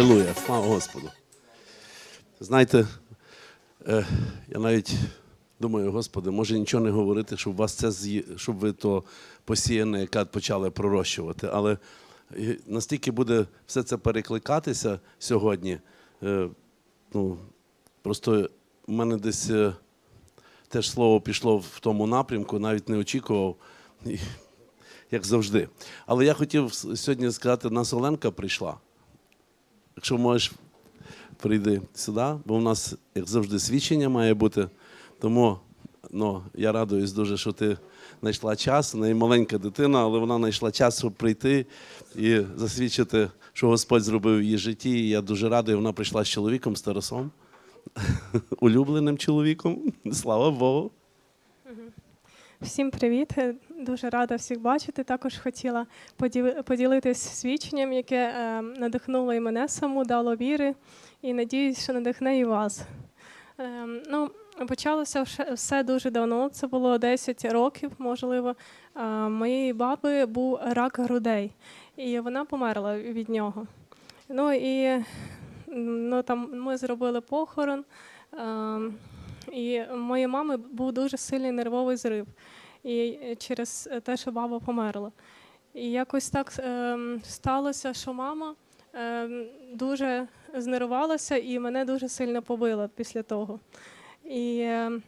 Алілуя, слава Господу. Знаєте, е, я навіть думаю, Господи, може нічого не говорити, щоб вас це щоб ви то посіяне, яке почали пророщувати. Але е, настільки буде все це перекликатися сьогодні. е, Ну, просто в мене десь теж слово пішло в тому напрямку, навіть не очікував. Як завжди. Але я хотів сьогодні сказати, нас Оленка прийшла. Якщо можеш, прийди сюди, бо в нас, як завжди, свідчення має бути. Тому ну, я радуюсь дуже, що ти знайшла час. В неї маленька дитина, але вона знайшла час, щоб прийти і засвідчити, що Господь зробив в її житті. І я дуже радий, вона прийшла з чоловіком, з Тарасом, улюбленим чоловіком. Слава Богу. Всім привіт! Дуже рада всіх бачити. Також хотіла поділи- поділитись свідченням, яке е, надихнуло і мене саму, дало віри, і надіюсь, що надихне і вас. Е, ну, почалося все дуже давно. Це було 10 років, можливо. Е, моєї баби був рак грудей, і вона померла від нього. Ну і ну, там ми зробили похорон. Е, і у моєї мами був дуже сильний нервовий зрив. І через те, що баба померла. І якось так ем, сталося, що мама дуже знервувалася і мене дуже сильно побила після того. І, е,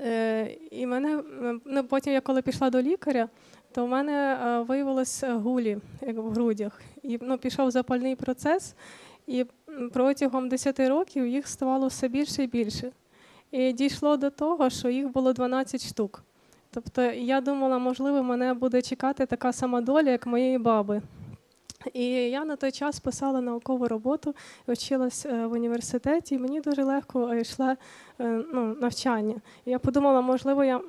е, і мене, е, ну, потім, я коли пішла до лікаря, то в мене е, виявилось гулі як в грудях. І ну, пішов запальний процес, і протягом 10 років їх ставало все більше і більше. І дійшло до того, що їх було 12 штук. Тобто я думала, можливо, мене буде чекати така сама доля, як моєї баби. І я на той час писала наукову роботу, вчилась е, в університеті, і мені дуже легко е, йшло е, ну, навчання. І я подумала, можливо, я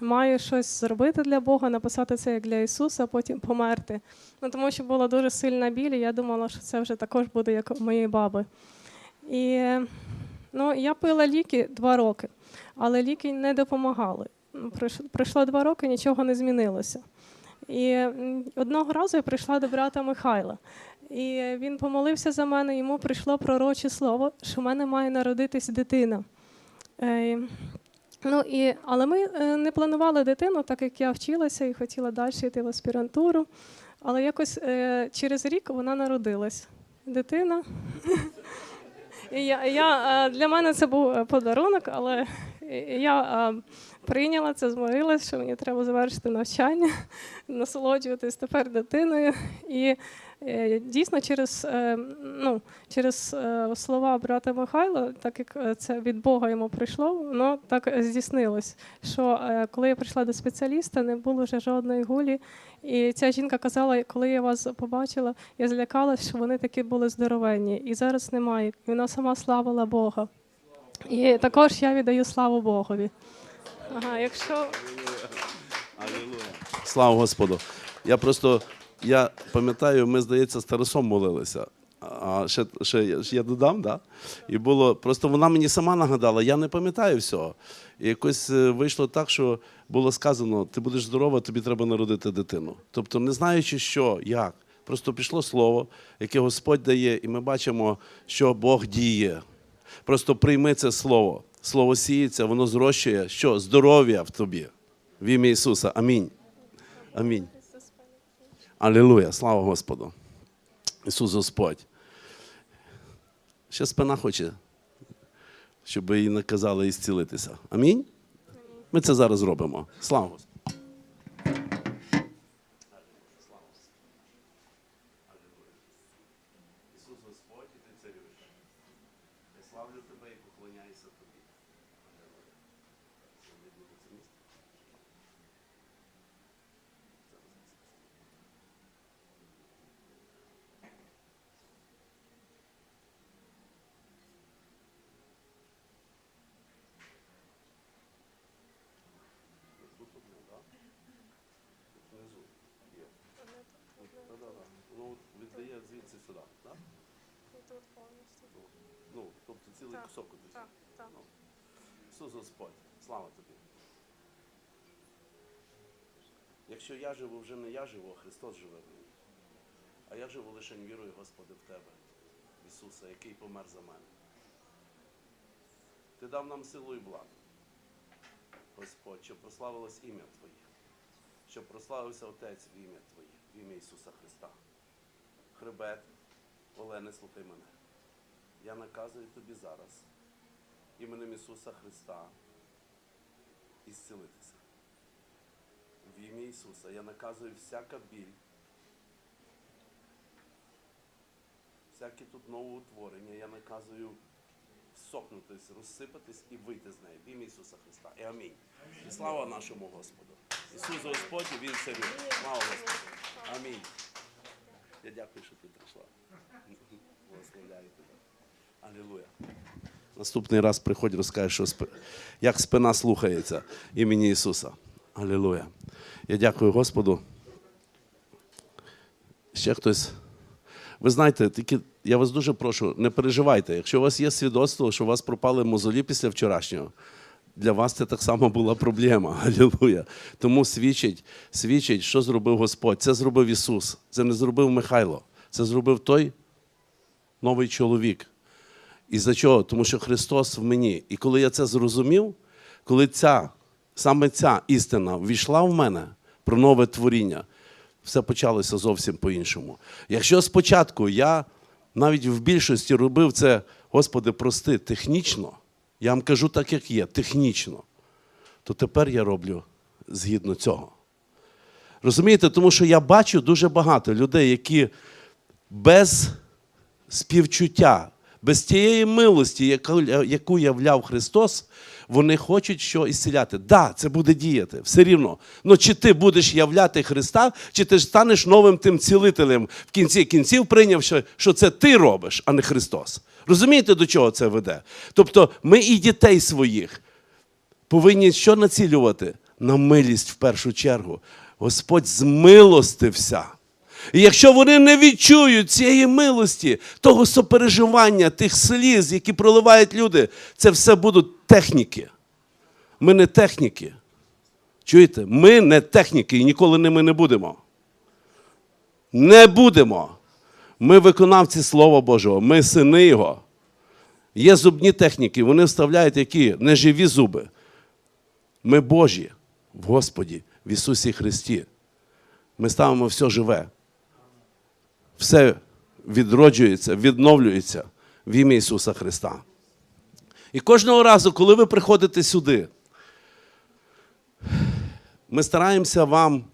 маю щось зробити для Бога, написати це як для Ісуса, а потім померти. Ну, тому що була дуже сильна біль, і я думала, що це вже також буде як у моєї баби. І ну, я пила ліки два роки, але ліки не допомагали. Ну, Пройшло два роки, нічого не змінилося. І одного разу я прийшла до брата Михайла, і він помолився за мене, йому прийшло пророче слово, що в мене має народитись дитина. Ну, і, але ми е, не планували дитину, так як я вчилася і хотіла далі йти в аспірантуру. Але якось е, через рік вона народилась. Дитина. Я, я, е, для мене це був е, подарунок, але я е, прийняла це, змирилася, що мені треба завершити навчання, насолоджуватись тепер дитиною. І дійсно через, е, ну, через е, слова брата Михайла, так як е, це від Бога йому прийшло, воно так е, здійснилось. Що е, коли я прийшла до спеціаліста, не було вже жодної гулі. І ця жінка казала, коли я вас побачила, я злякалась, що вони такі були здоровенні. І зараз немає. І вона сама славила Бога. І також я віддаю славу Богові. Ага, якщо Слава Господу. Я просто я пам'ятаю, ми, здається, з Тарасом молилися. А ще, ще ще я додам, да? І було просто вона мені сама нагадала, я не пам'ятаю всього. І якось е, вийшло так, що було сказано: ти будеш здорова, тобі треба народити дитину. Тобто, не знаючи, що, як, просто пішло слово, яке Господь дає, і ми бачимо, що Бог діє. Просто прийми це слово. Слово сіється, воно зрощує що? Здоров'я в тобі. В ім'я Ісуса. Амінь. Амінь. Алілуя. Слава Господу. Ісус Господь. Ще спина хоче, щоб їй наказали і. Амінь. Ми це зараз робимо. Слава Господу. Ісус Господь, і ти царюєш. Я славлю тебе і поклоняюся тобі. Внизу є. Да-да-да. Ну, віддає звідси сюди. так? Ну, тобто цілий Так, кусок кудись. так, так. Ну. Ісус Господь, слава тобі. Якщо я живу, вже не я живу, а Христос живе в мені. А я живу лише вірою, Господи, в Тебе. Ісуса, який помер за мене. Ти дав нам силу і владу. Господь, щоб прославилось ім'я Твоє, щоб прославився Отець в ім'я Твоє, в ім'я Ісуса Христа. Хребет, Олени, слухай мене. Я наказую тобі зараз, іменем Ісуса Христа, ісцілитися. В ім'я Ісуса я наказую всяка біль, всяке тут новоутворення, я наказую всохнутись, розсипатись і вийти з неї. В ім'я Ісуса Христа. І амінь. І слава нашому Господу. Ісус Господь, і Він царю. Слава Господу. Амінь. Я дякую, що ти прийшла. Благословляю тебе. Алілуя. Наступний раз приходь, розкажеш, що спи- як спина слухається імені Ісуса. Алілуя. Я дякую Господу. Ще хтось. Ви знаєте, тільки я вас дуже прошу, не переживайте. Якщо у вас є свідоцтво, що у вас пропали мозолі після вчорашнього, для вас це так само була проблема. Алілуя. Тому свідчить, свідчить, що зробив Господь. Це зробив Ісус. Це не зробив Михайло. Це зробив той новий чоловік. І за чого? Тому що Христос в мені. І коли я це зрозумів, коли ця, саме ця істина ввійшла в мене про нове творіння, все почалося зовсім по-іншому. Якщо спочатку я навіть в більшості робив це, Господи, прости, технічно, я вам кажу так, як є, технічно, то тепер я роблю згідно цього. Розумієте, тому що я бачу дуже багато людей, які без співчуття, без тієї милості, яку, являв Христос, вони хочуть що ісціляти. Так, да, це буде діяти, все рівно. Ну чи ти будеш являти Христа, чи ти станеш новим тим цілителем в кінці кінців, прийнявши, що це ти робиш, а не Христос. Розумієте, до чого це веде? Тобто ми і дітей своїх повинні що націлювати? На милість в першу чергу. Господь змилостився. І якщо вони не відчують цієї милості, того сопереживання, тих сліз, які проливають люди, це все будуть техніки. Ми не техніки. Чуєте? Ми не техніки і ніколи ними не будемо. Не будемо. Ми виконавці Слова Божого, ми сини Його. Є зубні техніки, вони вставляють які неживі зуби. Ми Божі в Господі, в Ісусі Христі. Ми ставимо все живе. Все відроджується, відновлюється в ім'я Ісуса Христа. І кожного разу, коли ви приходите сюди, ми стараємося вам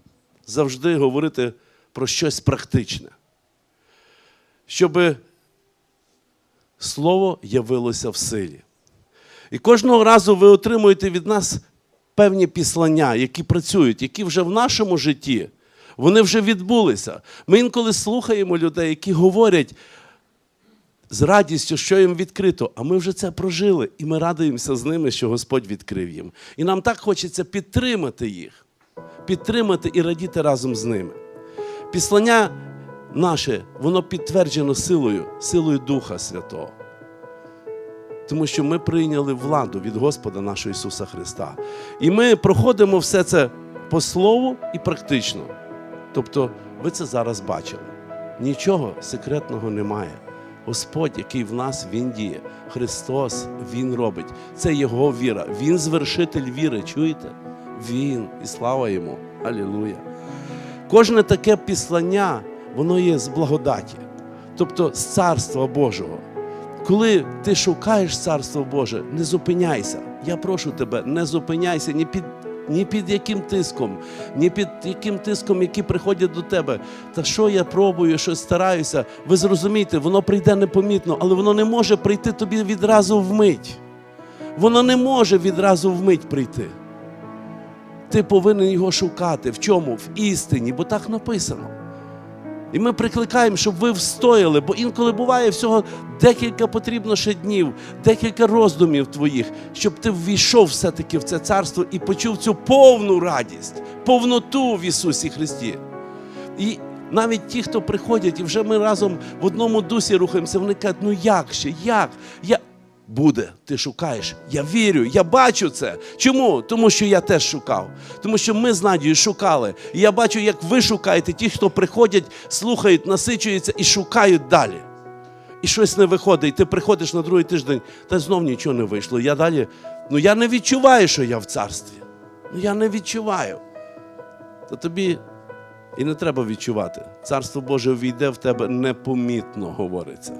завжди говорити про щось практичне, щоб Слово явилося в силі. І кожного разу ви отримуєте від нас певні післання, які працюють, які вже в нашому житті, вони вже відбулися. Ми інколи слухаємо людей, які говорять з радістю, що їм відкрито, а ми вже це прожили, і ми радуємося з ними, що Господь відкрив їм. І нам так хочеться підтримати їх, підтримати і радіти разом з ними. Післання наше, воно підтверджено силою, силою Духа Святого. Тому що ми прийняли владу від Господа нашого Ісуса Христа. І ми проходимо все це по слову і практично. Тобто, ви це зараз бачили. Нічого секретного немає. Господь, який в нас, Він діє. Христос, Він робить. Це Його віра. Він звершитель віри. Чуєте? Він. І слава йому. Алілуя. Кожне таке післання, воно є з благодаті, тобто з Царства Божого. Коли ти шукаєш Царство Боже, не зупиняйся. Я прошу тебе, не зупиняйся ні під, ні під яким тиском, ні під яким тиском, які приходять до тебе. Та що я пробую, що стараюся, ви зрозумієте, воно прийде непомітно, але воно не може прийти тобі відразу вмить. Воно не може відразу вмить прийти. Ти повинен його шукати. В чому? В істині, бо так написано. І ми прикликаємо, щоб ви встояли, бо інколи буває всього декілька потрібно ще днів, декілька роздумів твоїх, щоб ти ввійшов все-таки в це царство і почув цю повну радість, повноту в Ісусі Христі. І навіть ті, хто приходять, і вже ми разом в одному дусі рухаємося, вони кажуть, ну як ще, як? Я... Буде, ти шукаєш. Я вірю, я бачу це. Чому? Тому що я теж шукав. Тому що ми з Надією шукали. І я бачу, як ви шукаєте, ті, хто приходять, слухають, насичуються і шукають далі. і щось не виходить, і ти приходиш на другий тиждень, та знов нічого не вийшло. Я далі, ну я не відчуваю, що я в царстві. Ну я не відчуваю. То тобі і не треба відчувати. Царство Боже війде в тебе непомітно, говориться.